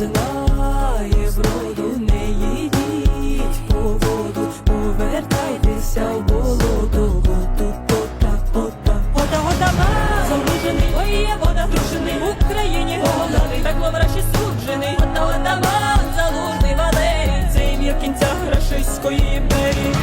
знає броду, не їдіть по воду, повертайтеся в болото, воду, пота, пота, вода, вода, залужений, ой, є вода, грушений в Україні, голодний, так вовраші суджений, вода, вода, залужний Валерій, цей мір кінця Рашиської імперії.